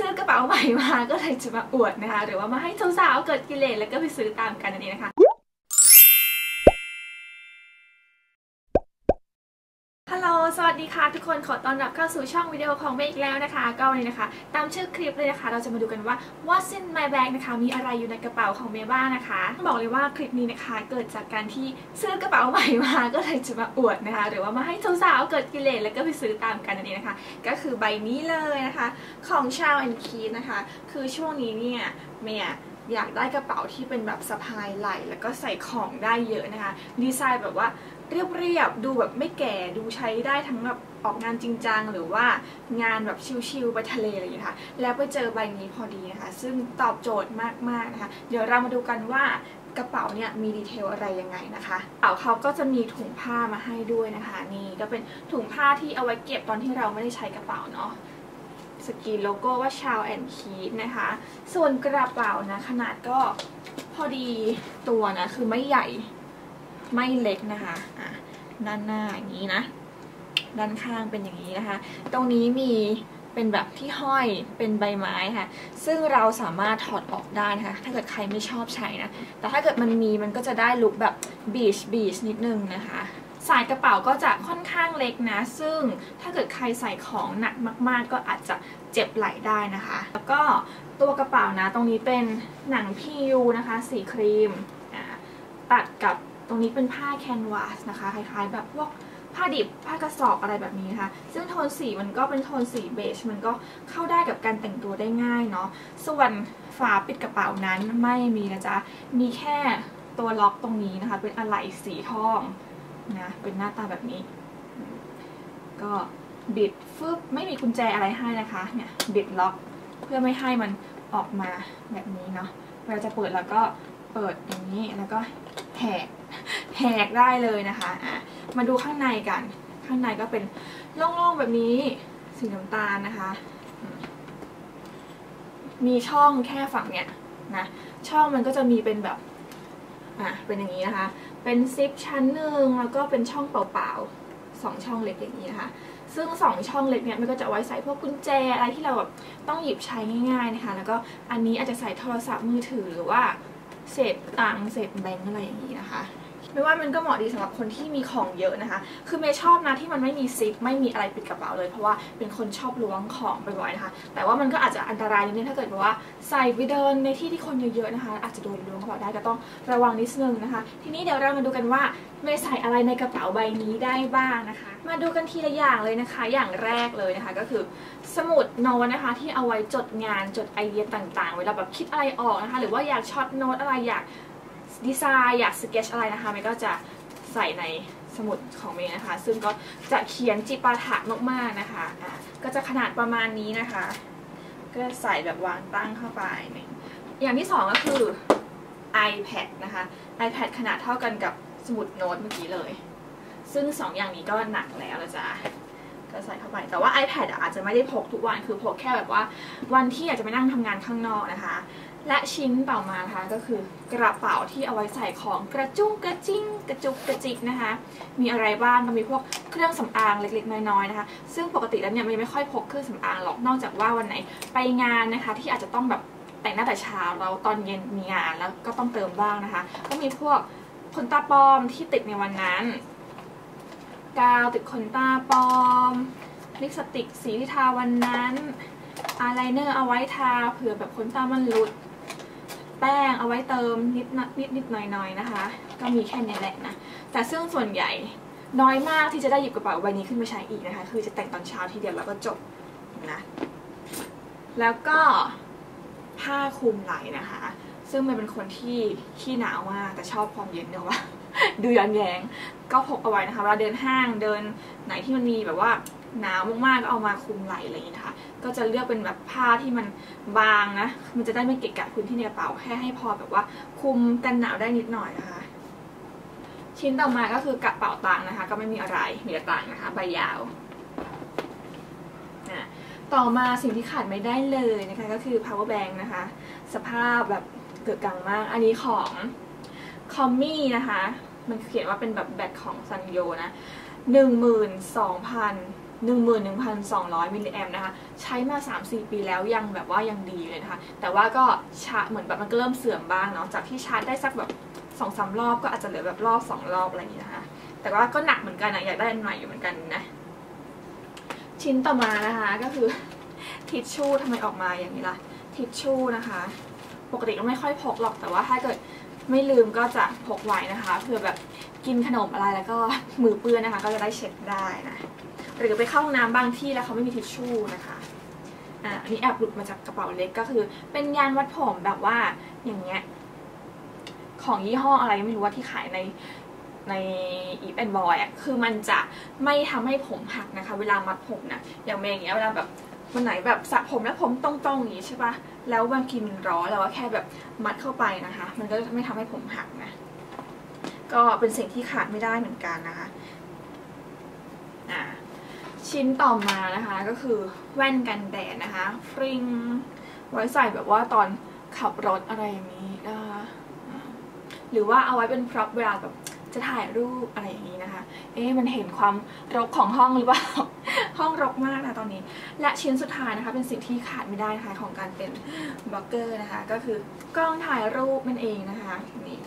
ซื้อกระเป๋าใหม่มาก็เลยจะมาอวดนะคะ หรือว่ามาให้สาวๆเกิดกิเลสแล้วก็ไปซื้อตามกันนั่นเองนะคะ วัสดีค่ะทุกคนขอต้อนรับเข้าสู่ช่องวิดีโอของเมย์อีกแล้วนะคะก็วันนี้นะคะ ตามชื่อคลิปเลยนะคะ เราจะมาดูกันว่า What's in my bag นะคะ มีอะไรอยู่ในกระเป๋าของเมย์บ้างนะคะบอกเลยว่าคลิปนี้นะคะ เกิดจากการที่ซื้อกระเป๋าใหม่มาก็เลยจะมาอวดนะคะ หรือว่ามาให้สาวๆเกิดกิเลสแล้วก็ไปซื้อตามกันนั่นเองนะคะ ก็คือใบนี้เลยนะคะ ของชาวแอนคีนะคะ คือช่วงนี้เนี่ยเมย์ อยากได้กระเป๋าที่เป็นแบบสะพายไหล่แล้วก็ใส่ของได้เยอะนะคะ ดีไซน์แบบว่าเรียบๆ ดูแบบไม่แก่ ดูใช้ได้ทั้งแบบออกงานจริงจังหรือว่างานแบบชิลๆไปทะเลอะไรอย่างเงี้ยค่ะ แล้วไปเจอใบนี้พอดีนะคะ ซึ่งตอบโจทย์มากๆนะคะ เดี๋ยวเรามาดูกันว่ากระเป๋าเนี่ยมีดีเทลอะไรยังไงนะคะกระเป๋าเขาก็จะมีถุงผ้ามาให้ด้วยนะคะ นี่ก็เป็นถุงผ้าที่เอาไว้เก็บตอนที่เราไม่ได้ใช้กระเป๋าเนาะ สกรีนโลโก้ว่าชาวแอนคีนะคะ ส่วนกระเป๋านะ ขนาดก็พอดีตัวนะ คือไม่ใหญ่ไม่เล็กนะคะอะด้านหน้าอย่างนี้นะ ด้านข้างเป็นอย่างนี้นะคะ ตรงนี้มีเป็นแบบที่ห้อยเป็นใบไม้ค่ะ ซึ่งเราสามารถถอดออกได้นะคะ ถ้าเกิดใครไม่ชอบใช้นะ แต่ถ้าเกิดมันมีมันก็จะได้ลุคแบบบีชบีชนิดนึงนะคะ สายกระเป๋าก็จะค่อนข้างเล็กนะ ซึ่งถ้าเกิดใครใส่ของหนักมากๆ ก็อาจจะเจ็บไหล่ได้นะคะ แล้วก็ตัวกระเป๋านะ ตรงนี้เป็นหนังพิวนะคะ สีครีม ตัดกับตรงนี้เป็นผ้าแคนวาสนะคะ คล้ายๆ แบบพวกผ้าดิบผ้ากระสอบอะไรแบบนี้นะคะ ซึ่งโทนสีมันก็เป็นโทนสีเบจ มันก็เข้าได้กับการแต่งตัวได้ง่ายเนาะ ส่วนฝาปิดกระเป๋านั้นไม่มีนะจ๊ะ มีแค่ตัวล็อกตรงนี้นะคะ เป็นอะไหล่สีทอง นะเป็นหน้าตาแบบนี้ ก็บิดฟึบไม่มีกุญแจอะไรให้นะคะเนี่ยบิดล็อกเพื่อไม่ให้มันออกมาแบบนี้เนาะเวลาจะเปิดแล้วก็เปิดอย่างนี้แล้วก็แหกแหกได้เลยนะคะอะมาดูข้างในกัน ข้างในก็เป็นโล่งๆแบบนี้สีน้ำตาลนะคะมมีช่องแค่ฝั่งเนี้ยนะช่องมันก็จะมีเป็นแบบอะเป็นอย่างนี้นะคะ เป็นซิปชั้นหนึ่งแล้วก็เป็นช่องเปล่าๆสองช่องเล็กอย่างนี้นะคะ ซึ่งสองช่องเล็กเนี่ยมันก็จะไว้ใส่พวกกุญแจอะไรที่เราแบบต้องหยิบใช้ง่าย ๆนะคะ แล้วก็อันนี้อาจจะใส่โทรศัพท์มือถือหรือว่าเศษตังค์เศษแบงค์อะไรอย่างนี้นะคะ ไม่ว่ามันก็เหมาะดีสำหรับคนที่มีของเยอะนะคะ คือเมย์ชอบนะที่มันไม่มีซิปไม่มีอะไรปิดกระเป๋าเลยเพราะว่าเป็นคนชอบล้วงของบ่อยๆนะคะ แต่ว่ามันก็อาจจะอันตรายนิดนึงถ้าเกิดแบบว่าใส่ไปเดินในที่ที่คนเยอะๆนะคะ อาจจะโดนล้วงกระเป๋าได้ก็ต้องระวังนิดนึงนะคะ ทีนี้เดี๋ยวเรามาดูกันว่าเมย์ใส่อะไรในกระเป๋าใบนี้ได้บ้างนะคะ มาดูกันทีละอย่างเลยนะคะ อย่างแรกเลยนะคะก็คือสมุดโน้ตนะคะ ที่เอาไว้จดงานจดไอเดียต่างๆ เวลาแบบคิดอะไรออกนะคะ หรือว่าอยากช็อตโน้ตอะไรอยาก ดีไซน์อยากสเก็ตอะไรนะคะเมย์ก็จะใส่ในสมุดของเมย์นะคะ ซึ่งก็จะเขียนจิปาถะมากๆนะคะอะก็จะขนาดประมาณนี้นะคะ ก็ใส่แบบวางตั้งเข้าไป อย่างที่สองก็คือ iPad นะคะ iPad ขนาดเท่ากันกับสมุดโน้ตเมื่อกี้เลย ซึ่งสองอย่างนี้ก็หนักแล้วละจ้ะ ก็ใส่เข้าไป แต่ว่า iPad อะอาจจะไม่ได้พกทุกวัน คือพกแค่แบบว่า วันที่อยากจะไปนั่งทำงานข้างนอกนะคะ และชิ้นต่อมานะคะก็คือกระเป๋าที่เอาไว้ใส่ของกระจุ้งกระจิ้งกระจุกกระจิกนะคะ มีอะไรบ้างก็มีพวกเครื่องสำอางเล็กๆน้อยๆนะคะ ซึ่งปกติแล้วเนี่ยไม่ไม่ค่อยพกเครื่องสำอางหรอก นอกจากว่าวันไหนไปงานนะคะ ที่อาจจะต้องแบบแต่งหน้าแต่เช้าแล้วตอนเย็นมีงานแล้วก็ต้องเติมบ้างนะคะ ก็มีพวกขนตาปลอมที่ติดในวันนั้น กาวติดขนตาปลอมลิปสติกสีที่ทาวันนั้นอายไลเนอร์เอาไว้ทาเผื่อแบบขนตามันหลุด แป้งเอาไว้เติมนิดนิดนิดนิดหน่อยหน่อยๆนะคะ ก็มีแค่นี้แหละนะแต่ซึ่งส่วนใหญ่น้อยมากที่จะได้หยิบกระเป๋าใบนี้ขึ้นมาใช้อีกนะคะ คือจะแต่งตอนเช้าทีเดียวแล้วก็จบนะแล้วก็ผ้าคลุมไหล่นะคะ ซึ่งมันเป็นคนที่ขี้หนาวมากแต่ชอบความเย็นเนอะว่า ดูย้อนแยงก็พกเอาไว้นะคะเวลาเดินห้างเดินไหนที่มันมีแบบว่าหนาวมากๆก็เอามาคุมไหล่อะไรอย่างนี้นะคะก็จะเลือกเป็นแบบผ้าที่มันบางนะ มันจะได้ไม่เกะกะพื้นที่ในกระเป๋าแค่ให้พอแบบว่าคุมกันหนาวได้นิดหน่อยนะคะ ชิ้นต่อมาก็คือกระเป๋าตังค์นะคะ ก็ไม่มีอะไรมีแต่ตังค์นะคะใบยาวอะต่อมาสิ่งที่ขาดไม่ได้เลยนะคะก็คือ power bank นะคะ สภาพแบบเกิดกังมาก อันนี้ของ คอมมี่นะคะ มันเขียนว่าเป็นแบบแบตของซันโยนะหนึ่งหมื่นสองพัน11,200มิลลิแอมนะคะ ใช้มา3-4ปีแล้วยังแบบว่ายังดีเลยนะคะ แต่ว่าก็ชาเหมือนแบบมันก็เริ่มเสื่อมบ้างเนาะ จากที่ชาร์จได้สักแบบสองสารอบก็อาจจะเหลือแบบรอบสองรอบอะไรอย่างนี้นะคะ แต่ว่าก็หนักเหมือนกันนะอยากได้อันใหม่อยู่เหมือนกันนะ ชิ้นต่อมานะคะก็คือทิชชู่ทำไมออกมาอย่างนี้ล่ะ ทิชชู่นะคะ ปกติก็ไม่ค่อยพกหรอกแต่ว่าถ้าเกิด ไม่ลืมก็จะพกไว้นะคะเผื่อแบบกินขนมอะไรแล้วก็มือเปื้อนนะคะ ก็จะได้เช็ดได้นะหรือไปเข้าห้องน้ำบางที่แล้วเขาไม่มีทิชชู่นะคะอ่าอันนี้แอบหลุดมาจากกระเป๋าเล็กก็คือ เป็นยานวัดผมแบบว่าอย่างเงี้ยของยี่ห้ออะไรไม่รู้ว่าที่ขายในในอีฟแอนบอยอะคือมันจะไม่ทำให้ผมหักนะคะ เวลามัดผมนะอย่างเมย์อย่างเงี้ยเวลาแบบ วันไหนแบบสระผมแล้วผมตรงๆอย่างนี้ใช่ปะแล้วบางทีมันร้อนแล้วว่าแค่แบบมัดเข้าไปนะคะ มันก็จะไม่ทำให้ผมหักนะก็เป็นสิ่งที่ขาดไม่ได้เหมือนกันนะคะชิ้นต่อมานะคะก็คือแว่นกันแดดนะคะฟริงไว้ใส่แบบว่าตอนขับรถอะไรอย่างนี้นะคะหรือว่าเอาไว้เป็นพร็อพเวลาแบบ จะถ่ายรูปอะไรอย่างนี้นะคะ เอ๊ะมันเห็นความรกของห้องหรือเปล่า ห้องรกมากนะตอนนี้ และชิ้นสุดท้ายนะคะ เป็นสิ่งที่ขาดไม่ได้นะคะของการเป็นบล็อกเกอร์นะคะ ก็คือกล้องถ่ายรูปนั่นเองนะคะนี่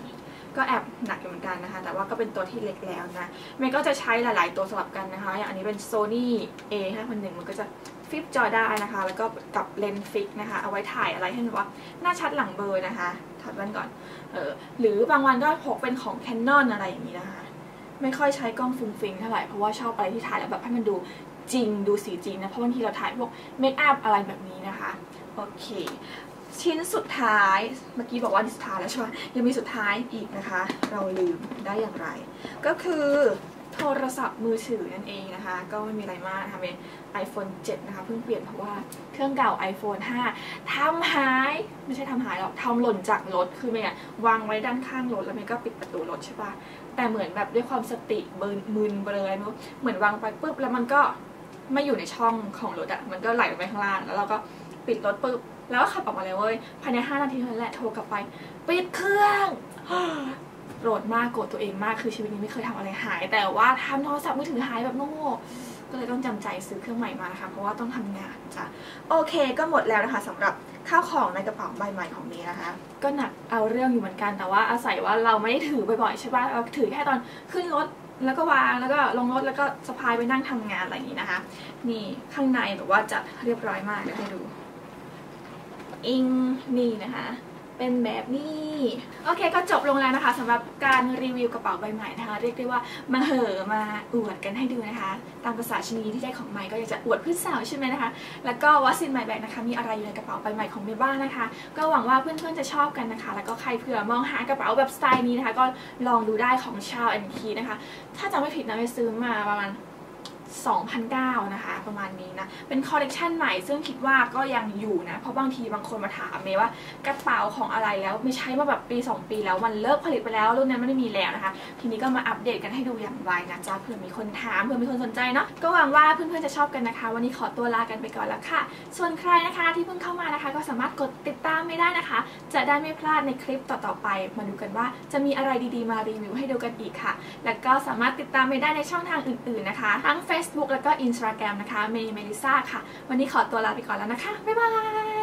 ก็แอบหนักอยู่เหมือนกันนะคะ แต่ว่าก็เป็นตัวที่เล็กแล้วนะเมย์ก็จะใช้หลาย ๆ ตัวสลับกันนะคะ อย่างอันนี้เป็น Sony A 5 1 0มันก็จะฟิปจอได้นะคะ แล้วก็กับเลนส์ฟิกนะคะ เอาไว้ถ่ายอะไรให้มันว่าหน้าชัดหลังเบอร์นะคะ ถัดแว่นก่อนเออหรือบางวันก็พกเป็นของ Canon อะไรอย่างนี้นะคะ ไม่ค่อยใช้กล้องฟุ้งฟิงเท่าไหร่ เพราะว่าชอบอะไรที่ถ่ายแล้วแบบให้มันดูจริงดูสีจริงนะ เพราะบางทีเราถ่ายพวกเมคอัพอะไรแบบนี้นะคะ โอเค ชิ้นสุดท้าย เมื่อกี้บอกว่าสุดท้ายแล้วใช่ไหมยังมีสุดท้ายอีกนะคะ เราลืมได้อย่างไร ก็คือ โทรศัพท์มือถือนั่นเองนะคะ ก็ไม่มีอะไรมากนะคะเป็น iPhone 7 นะคะ เพิ่งเปลี่ยนเพราะว่าเครื่องเก่า iPhone 5ทำหาย ไม่ใช่ทำหายหรอกทำหล่นจากรถ คือเมย์วางไว้ด้านข้างรถ แล้วเมย์ก็ปิดประตูรถใช่ปะแต่เหมือนแบบด้วยความสติเบิร์นมึนเบลออะเหมือนวางไปปุ๊บแล้วมันก็ไม่อยู่ในช่องของรถอะมันก็ไหลลงไปข้างล่าง แล้วเราก็ปิดรถปุ๊บ แล้วก็ขับออกมาเลยเว้ย ภายใน 5 นาทีเท่านั้นแหละ โทรกลับไป ปิดเครื่อง โกรธมากโกรธตัวเองมากคือชีวิตนี้ไม่เคยทำอะไรหาย แต่ว่าทำโทรศัพท์มือถือหายแบบโง่ก็เลยต้องจำใจซื้อเครื่องใหม่มานะคะเพราะว่าต้องทำงานจ้ะโอเคก็หมดแล้วนะคะสำหรับข้าวของในกระเป๋าใบใหม่ของเมย์นะคะ ก็หนักเอาเรื่องอยู่เหมือนกันแต่ว่าอาศัยว่าเราไม่ได้ถือบ่อยๆใช่ป่ะเราถือแค่ตอนขึ้นรถแล้วก็วางแล้วก็ลงรถแล้วก็สะพายไปนั่งทำงานอะไรอย่างนี้นะคะ นี่ข้างในแบบว่าจัดเรียบร้อยมากเดี๋ยวให้ดู อิงนี่นะคะ เป็นแบบนี้ โอเคก็จบลงแล้วนะคะสำหรับการรีวิวกระเป๋าใบใหม่นะคะ เรียกได้ว่ามาเหอมาอวดกันให้ดูนะคะ ตามภาษาชนีที่ได้ของใหม่ก็อยากจะอวดเพื่อนสาวใช่ไหมนะคะ แล้วก็วัสินใหม่แบกนะคะ มีอะไรอยู่ในกระเป๋าใบใหม่ของเมย์บ้างนะคะ ก็หวังว่าเพื่อนๆจะชอบกันนะคะ แล้วก็ใครเผื่อมองหากระเป๋าแบบสไตล์นี้นะคะ ก็ลองดูได้ของชาวแอนคีนะคะ ถ้าจำไม่ผิดนะไปซื้อมาประมาณ 2,009นะคะประมาณนี้นะ เป็นคอลเลกชันใหม่ซึ่งคิดว่าก็ยังอยู่นะ เพราะบางทีบางคนมาถามเมย์ว่ากระเป๋าของอะไรแล้วไม่ใช้มาแบบปี 2 ปีแล้วมันเลิกผลิตไปแล้วรุ่นนั้นไม่ได้มีแล้วนะคะ ทีนี้ก็มาอัปเดตกันให้ดูอย่างไวนะจ๊ะเผื่อมีคนถามเผื่อมีคนสนใจเนาะก็หวังว่าเพื่อนๆจะชอบกันนะคะ วันนี้ขอตัวลากันไปก่อนแล้วค่ะ ส่วนใครนะคะที่เพิ่งเข้ามานะคะ ก็สามารถกดติดตามไม่ได้นะคะ จะได้ไม่พลาดในคลิปต่อๆไป มาดูกันว่าจะมีอะไรดีๆมารีวิวให้ดูกันอีกค่ะ แล้วก็สามารถติดตามไม่ได้ในช่องทางอื่น ๆนะคะ ทั้ง Facebook แล้วก็ Instagram นะคะเมย์เมลิซ่าค่ะ วันนี้ขอตัวลาไปก่อนแล้วนะคะ บ๊ายบาย